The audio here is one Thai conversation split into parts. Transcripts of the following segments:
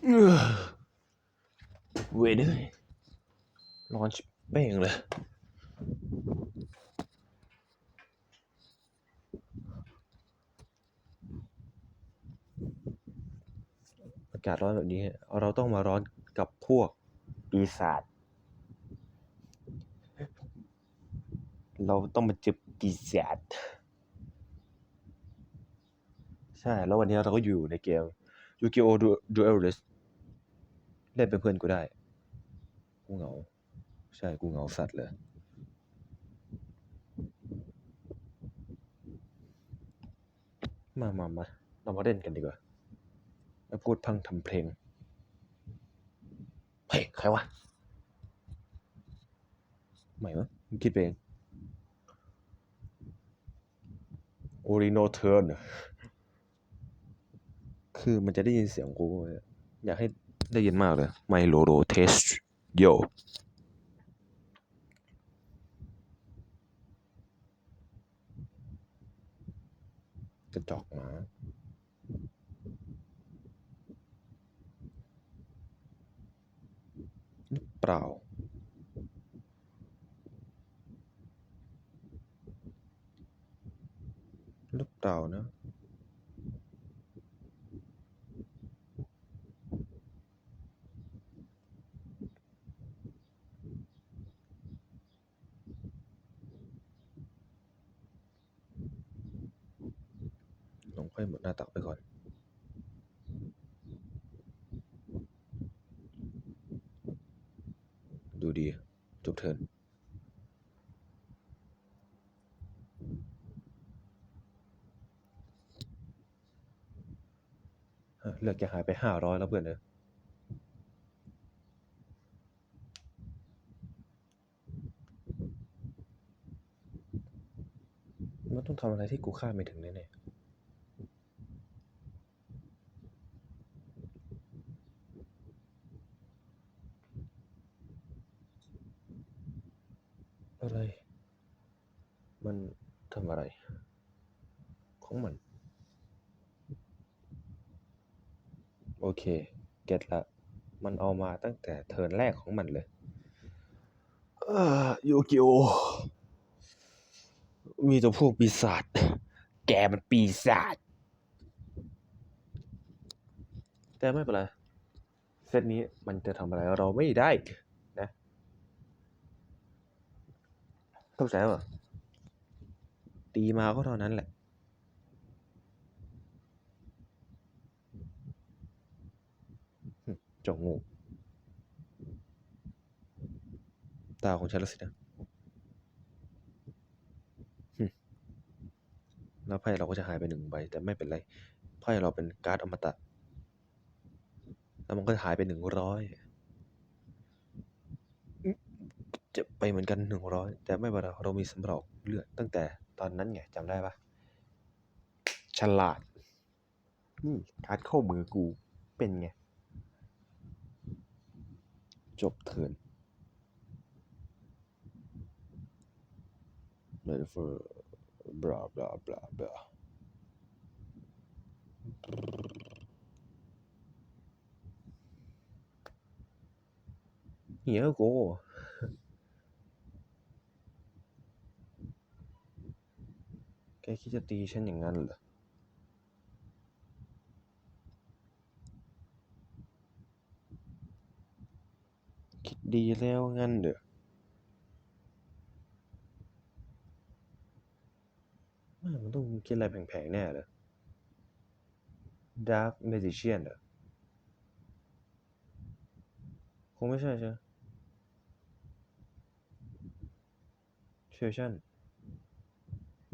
เออเวยด้วยร้อนชิบเป้งเลยอากาศร้อนแบบนี้ เราต้องมาร้อนกับพวกปีศาจเราต้องมาเจอปีศาจใช่ แล้ววันนี้เราก็อยู่ในเกม Yu-Gi-Oh! Duelist เล่นเป็นเพื่อนกูได้ กูเหงา ใช่กูเหงาสัตว์เลย มามามาเรามาเล่นกันดีกว่าแล้วพูดพังทำเพลง เฮ้ย ใครวะ ใหม่วะมึงคิดเอง โอริโนเทิร์น คือมันจะได้ยินเสียงกูเว้ยอยากให้ได้ยินมากเลยไมโลโรเทสโยกระจอกหมาหรือเปล่า หรือเปล่านะ ลอง ค่อยหมดหน้าตักไปก่อน ดูดี จบเทินเลือกจะหายไปห้าร้อยแล้วเพื่อนเนอะมันต้องทำอะไรที่กูคาดไม่ถึงแน่ๆ อะไร มันทำอะไร ของมัน โอเค เก็ตละ มันเอามาตั้งแต่เทิร์นแรกของมันเลยเอ่อโยกิโอ มีแต่พวกปีศาจ แกมันปีศาจ แต่ไม่เป็นไร เซตนี้มันจะทำอะไรเราไม่ได้ เข้าใจป่ะตีมาก็เท่านั้นแหละ จงงู ตาของฉันแล้วสินะแล้วไพ่เราก็จะหายไปหนึ่งใบ แต่ไม่เป็นไร ไพ่เราเป็นการ์ดอมตะ แล้วมันก็หายไปหนึ่งร้อย จะไปเหมือนกันหนึ่งร้อยแต่ไม่เป็นไรเรามีสำรองเลือดตั้งแต่ตอนนั้นไงจำได้ปะฉลาดนี่การเข้ามือกูเป็นไง จบเทิน ready for blah blah blah blah เหี้ยกู แกคิดจะตีฉันอย่างนั้นเหรอ คิดดีแล้วงั้นเหรอไม่มันต้องคิดอะไรแผงๆแน่เลย Dark Magician เหรอ คงไม่ใช่ใช่ไหม Fusion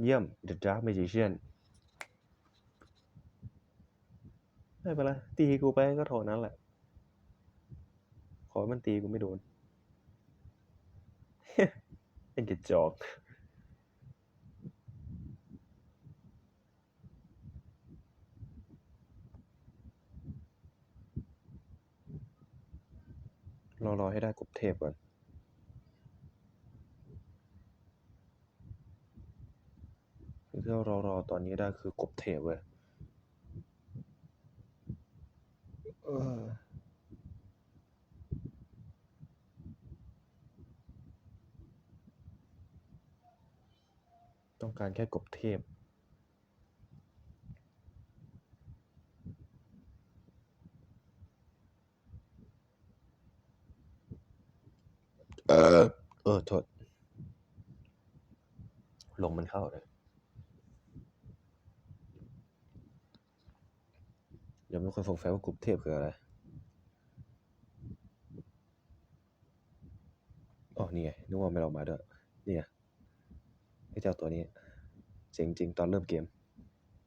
เยี่ยม The Dark Magician ไม่เป็นไรตีกูไปก็เท่านั้นแหละ ขอมันตีกูไม่โดน เป็นกระจอกรอรอให้ได้กบเทพก่อน ที่เรารอตอนนี้ได้คือกบเทเว้ยต้องการแค่กบเทพ คนสงสัยว่ากลุ่มเทพคืออะไรอ๋อนี่ไงนึกว่าไม่เรามาด้วยนี่ไงไอ้เจ้าตัวนี้เจ๋งจริงตอนเริ่มเกม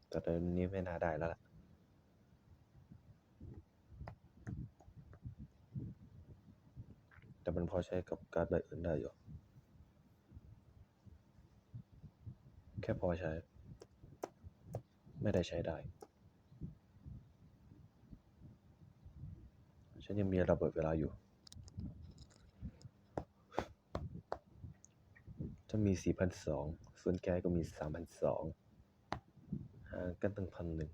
แต่ตอนนี้ไม่น่าได้แล้วล่ะแต่มันพอใช้กับการใบอื่นได้อยู่แค่พอใช้ ไม่ได้ใช้ได้ ฉันยังมีระเบิดเวลาอยู่จะมี 4,200 ส่วนแกก็มี 3,200ห่างกันตั้งพันหนึ่ง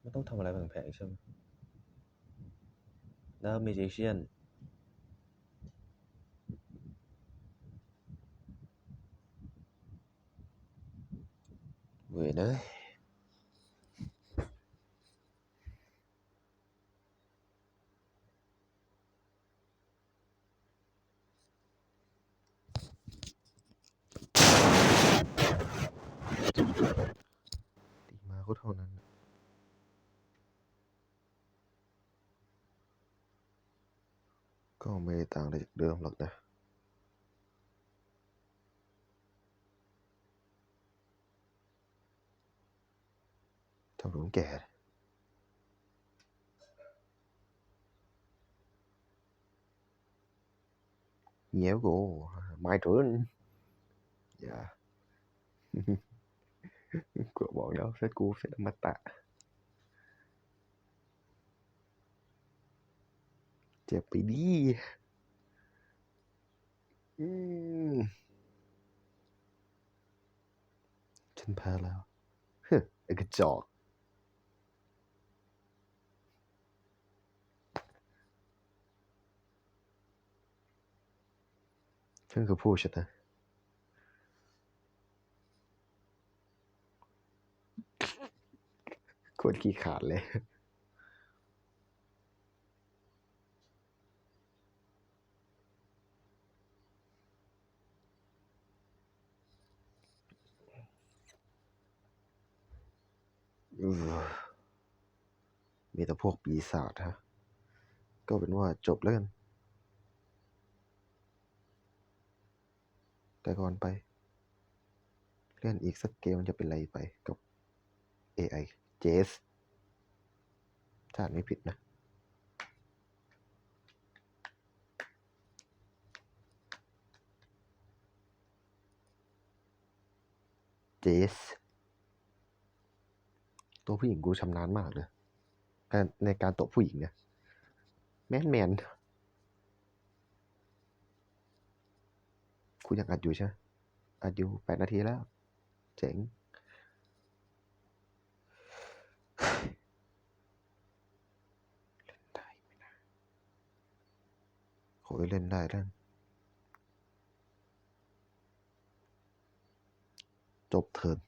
ไม่ต้องทำอะไรแพงๆใช่ไหมดาวเมจิเชียน เว้ยเนย ตีมาก็เท่านั้นก็ไม่ได้ต่างอะไรจากเดิมหรอกนะเท่าหลวง กูบอกแล้วเซตกูเซตอมตะ เจ็บไปดิอืมฉันแพ้แล้วฮ้ไอ้กระจอกฉันคือผู้ช่ไหม คตรขี้ขาดเลย มีแต่พวกปีศาจฮะ ก็เป็นว่าจบแล้วกัน แต่ก่อนไป เล่นอีกสักเกมมันจะเป็นไรไปกับ AI Jess ถ้าไม่ผิดนะ Jess ตัวผู้หญิงกูชำนาญมากเลยแต่ในการตบผู้หญิงเนี่ย แมนแมนคุณยังอัดอยู่ใช่ไหมอัดอยู่แปดนาทีแล้ว เจ๋ง เล่นได้ไหมนะ โหยเล่นได้แล้วจบเทิร์น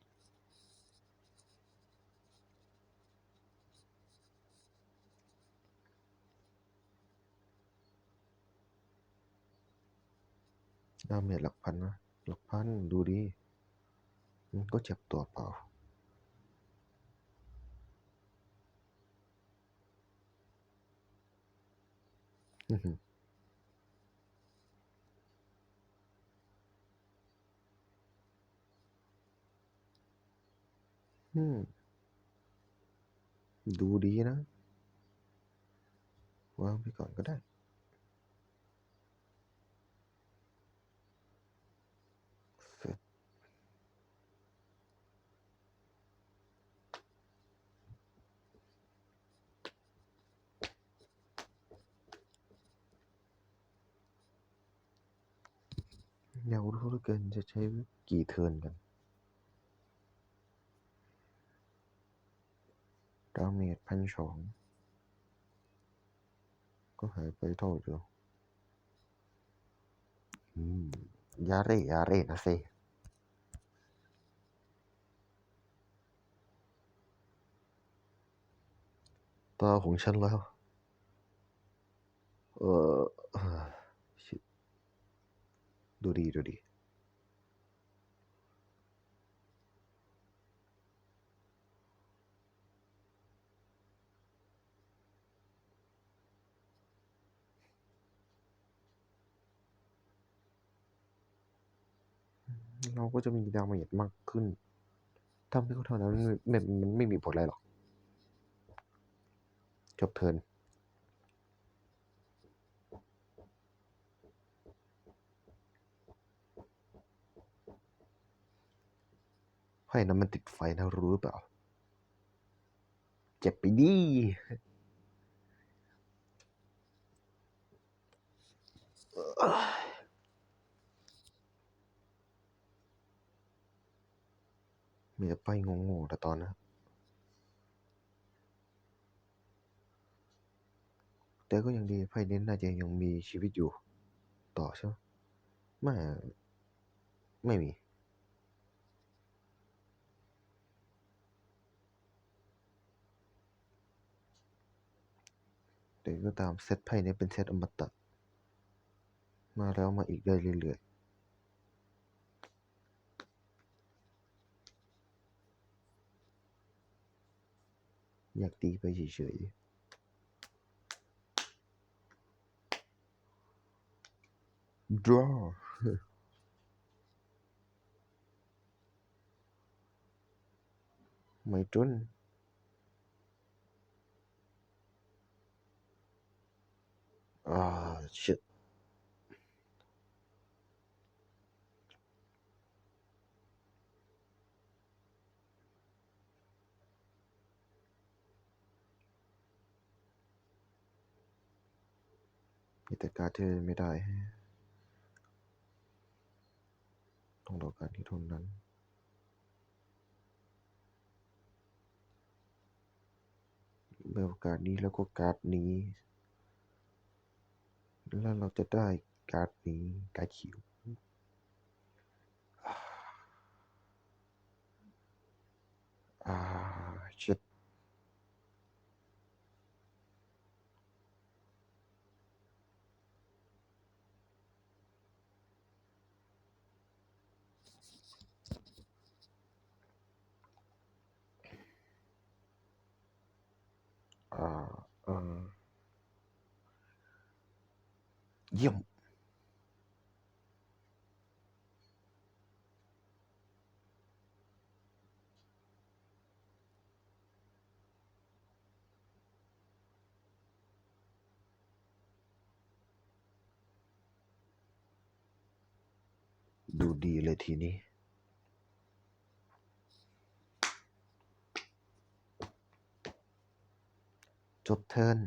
ดาเมจหลักพันนะหลักพันดูดีมันก็เจ็บตัวเปล่าอือหืออืม ดูดีนะ วางไปก่อนก็ได้เสร็จอยากรู้เหลือเกินจะใช้กี่เทินกัน ดาเมจพันสองก็หายไปเท่าเดียวอืมยาเรยาเรนะเซตาของฉันแล้ว เออดูดีดูดี เราก็จะมีดาเมจมากขึ้นทำให้เขาเท่านั้นมันมันมันไม่มีผลอะไรหรอก จบเทินไพ่นั้นมันติดไฟนะรู้หรือเปล่า เจ็บไปดิ มีแต่ไพ่งงๆแต่ตอนนะแต่ก็ยังดีไพ่นี้น่าจะยังมีชีวิตอยู่ ต่อใช่ไหมไม่ไม่มี แต่ก็ตามเซตไพ่นี้เป็นเซตอมตะ มาแล้วมาอีกได้เรื่อยๆ อยากตีไปเฉยๆ draw ไม่จนอ่า shit มีแต่การดที่ไม่ได้ ต้องรอการที่ท่านั้นเมื่อการนี้แล้วก็การ์ดนี้ แล้วเราจะได้การ์ดนี้การ์ดคิวอ่า shit อ่ ดีเลยทีนี้ จบเทิร์น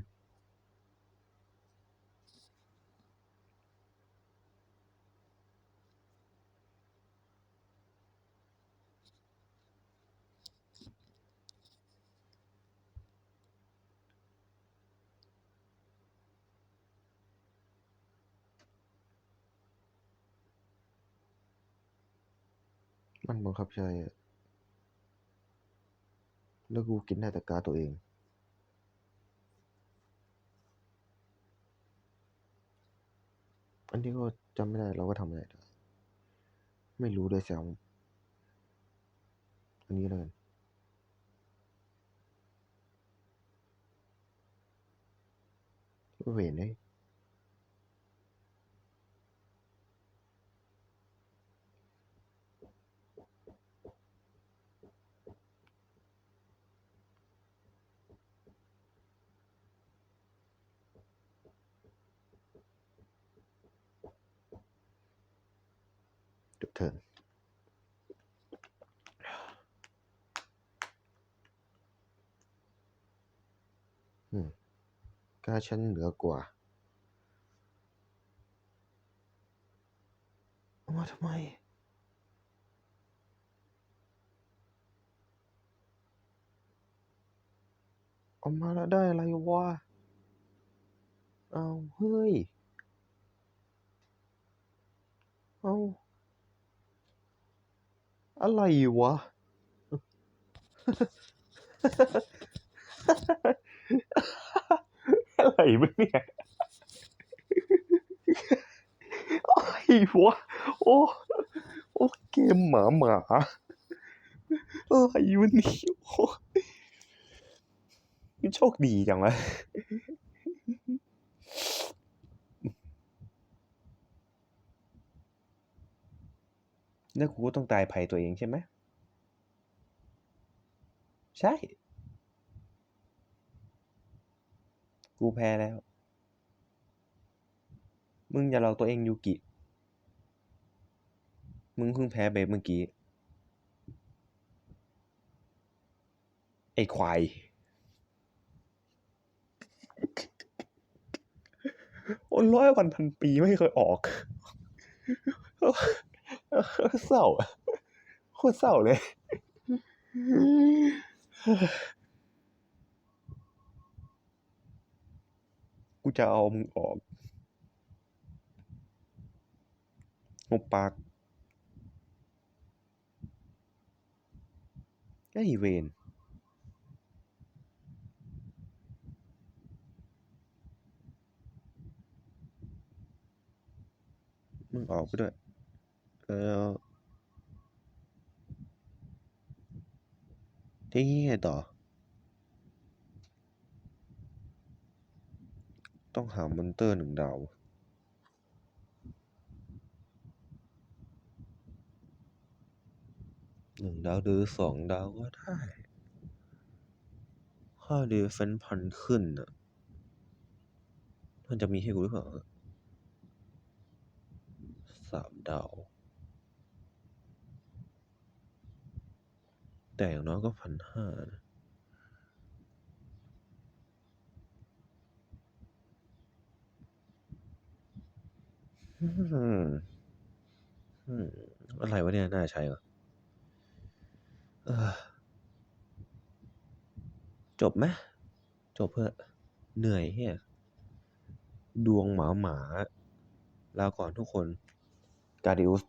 มันบังคับใช้อะแล้วกูกินได้แต่การตัวเอง อันนี้ก็จำไม่ได้เราก็ทำอะไรได้ ไม่รู้ด้วยซ้ำอันนี้แล้วกันเวนเลย เทิร์นอืมการดฉันเหนือกว่าเอมาทำไมเอามาแล้วได้อะไรวะเอาเฮ้ย เอา อะไรวะ อะไรวะเนี่ยอะไรวะโอ้โอ้เกมหมาหมาอะไรวะเนี่ยโอ้นี่โชคดีจังวะ แล้วกูก็ต้องตายภัยตัวเองใช่ไหมใช่ กูแพ้แล้ว มึงอย่าหลอกตัวเองยูกิ มึงเพิ่งแพ้ไปเมื่อกี้ ไอ้ควาย โอ้ร้อยวันพันปีไม่เคยออก เศร้าโคตรเศร้าเลยกูจะเอามึงออกงบปากไอ้เวนมึงออกไปด้วย เออที่นี่ไงต่อ ต้องหามอนเตอร์หนึ่งดาวหนึ่งดาวหรือสองดาวก็ได้ค่าดีเฟนพันขึ้นอะ มันจะมีให้กูหรือเปล่าสามดาว แต่อย่างน้อยก็พันห้านะอะไรวะเนี่ย น่าใช้เหรอจบไหมจบเพื่อเหนื่อยเฮียดวงหมาหมา ลาก่อนทุกคน กาดิอุส